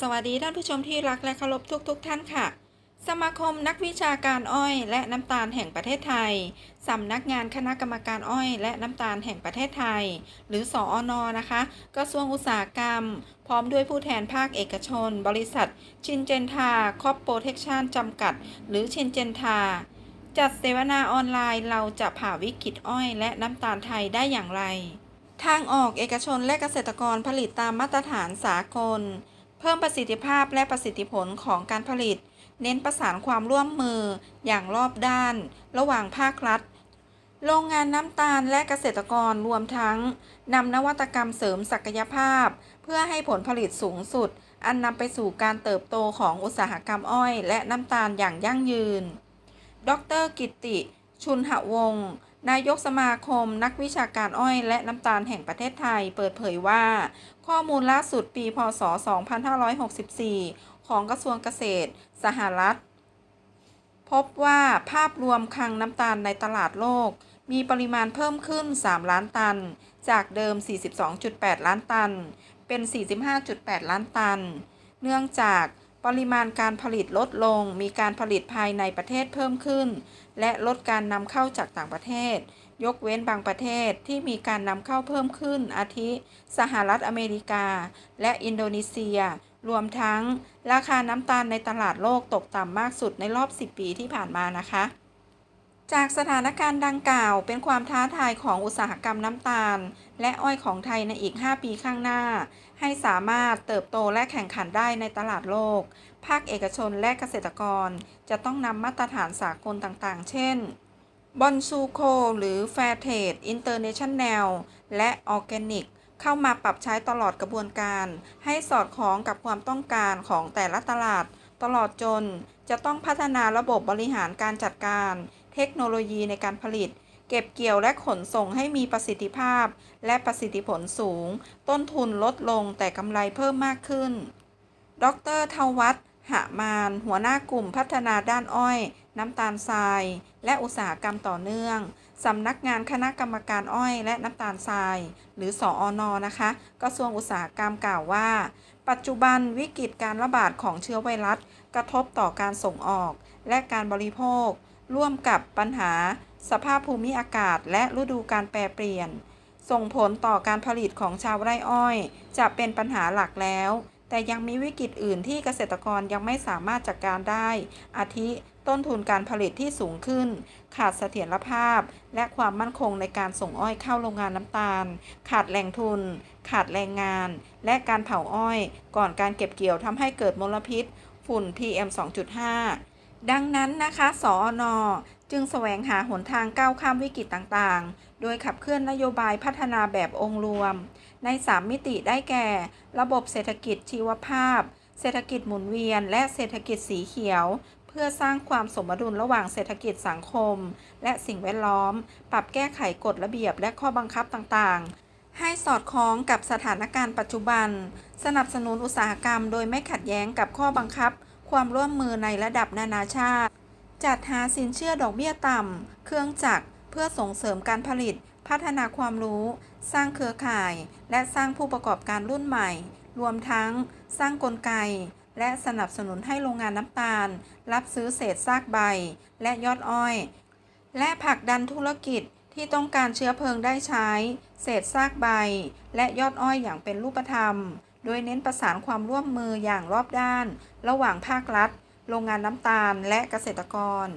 สวัสดีท่านผู้ชมที่รักและเคารพทุกๆทท่านค่ะ สมาคมนักวิชาการอ้อย และน้ำตาลแห่งประเทศไทย สำนักงานคณะกรรมการอ้อย และน้ำตาลแห่งประเทศไทย หรือสออนนะคะ กระทรวงอุตสาหกรรม พร้อมด้วยผู้แทนภาคเอกชน บริษัท ชินเจนทาคอปโปรเทคชันจำกัด หรือชินเจนทาจัดเสวนาออนไลน์เราจะผ่าวิกฤตอ้อย และน้ำตาลไทยได้อย่างไร ทางออกเอกชนและเกษตรกรผลิตตามมาตรฐานสากล เพิ่มประสิทธิภาพและประสิทธิผลของการผลิต เน้นประสานความร่วมมืออย่างรอบด้าน ระหว่างภาครัฐ โรงงานน้ำตาลและเกษตรกรรวมทั้งนำนวัตกรรมเสริมศักยภาพ เพื่อให้ผลผลิตสูงสุด อันนำไปสู่การเติบโตของอุตสาหกรรมอ้อย และน้ำตาลอย่างยั่งยืน ดร กิติ ชุนหวงศ์ นายกสมาคมนักวิชาการอ้อยและน้ำตาลแห่งประเทศไทยเปิดเผยว่า ข้อมูลล่าสุดปี พศ 2564 ของกระทรวงเกษตร สหรัฐ พบว่าภาพรวมคลังน้ำตาลในตลาดโลก มีปริมาณเพิ่มขึ้น 3 ล้านตัน จากเดิม 42.8 ล้านตัน เป็น 45.8 ล้านตัน เนื่องจาก ปริมาณการผลิตลดลง มีการผลิตภายในประเทศเพิ่มขึ้น และลดการนำเข้าจากต่างประเทศ ยกเว้นบางประเทศที่มีการนำเข้าเพิ่มขึ้น อาทิ สหรัฐอเมริกา และอินโดนีเซีย รวมทั้ง ราคาน้ำตาลในตลาดโลกตกต่ำมากสุดในรอบ 10 ปีที่ผ่านมานะคะ จากสถานการณ์ดังกล่าวเป็นความท้าทายของอุตสาหกรรมน้ำตาล และอ้อยของไทยในอีก 5 ปีข้างหน้า ให้สามารถเติบโตและแข่งขันได้ในตลาดโลก ภาคเอกชนและเกษตรกร จะต้องนำมาตรฐานสากลต่างๆ เช่นบอนซูโคหรือ Fair Trade International และออร์แกนิกเข้ามาปรับใช้ตลอดกระบวนการ ให้สอดคล้องกับความต้องการของแต่ละตลาด ตลอดจนจะต้องพัฒนาระบบบริหารการจัดการ เทคโนโลยีในการผลิต เก็บเกี่ยวและขนส่งให้มีประสิทธิภาพ และประสิทธิผลสูง ต้นทุนลดลงแต่กำไรเพิ่มมากขึ้น ดรทวัฒน์หมาน หัวหน้ากลุ่มพัฒนาด้านอ้อย น้ำตาลทราย และอุตสาหกรรมต่อเนื่องสำนักงานคณะกรรมการอ้อยและน้ำตาลทราย หรือสออนนะคะกระทรวงอุตสาหกรรมกล่าวว่า ปัจจุบันวิกฤตการระบาดของเชื้อไวรัส กระทบต่อการส่งออก และการบริโภค ร่วมกับปัญหาสภาพภูมิอากาศและฤดูการแปรเปลี่ยน ส่งผลต่อการผลิตของชาวไร่อ้อย จะเป็นปัญหาหลักแล้ว แต่ยังมีวิกฤตอื่นที่เกษตรกรยังไม่สามารถจัดการได้ อาทิต้นทุนการผลิตที่สูงขึ้น ขาดเสถียรภาพ และความมั่นคงในการส่งอ้อยเข้าโรงงานน้ำตาล ขาดแหล่งทุน ขาดแรงงาน และการเผาอ้อย ก่อนการเก็บเกี่ยวทำให้เกิดมลพิษ ฝุ่น PM 2.5 ดังนั้นนะคะสออนจึงแสวงหาหนทางก้าวข้ามวิกฤตต่างๆ โดยขับเคลื่อนนโยบายพัฒนาแบบองค์รวม ใน 3 มิติได้แก่ ระบบเศรษฐกิจชีวภาพ เศรษฐกิจหมุนเวียน และเศรษฐกิจสีเขียว เพื่อสร้างความสมดุลระหว่างเศรษฐกิจสังคม และสิ่งแวดล้อม ปรับแก้ไขกฎระเบียบและข้อบังคับต่างๆ ให้สอดคล้องกับสถานการณ์ปัจจุบัน สนับสนุนอุตสาหกรรม โดยไม่ขัดแย้งกับข้อบังคับ ความร่วมมือในระดับนานาชาติ จัดหาสินเชื่อดอกเบี้ยต่ำ เครื่องจักรเพื่อส่งเสริมการผลิต พัฒนาความรู้ สร้างเครือข่าย และสร้างผู้ประกอบการรุ่นใหม่ รวมทั้ง สร้างกลไก และสนับสนุนให้โรงงานน้ำตาล รับซื้อเศษซากใบ และยอดอ้อย และผลักดันธุรกิจที่ต้องการเชื้อเพลิงได้ใช้ เศษซากใบ และยอดอ้อยอย่างเป็นรูปธรรม โดยเน้นประสานความร่วมมืออย่างรอบด้าน ระหว่างภาครัฐ โรงงานน้ำตาล และเกษตรกร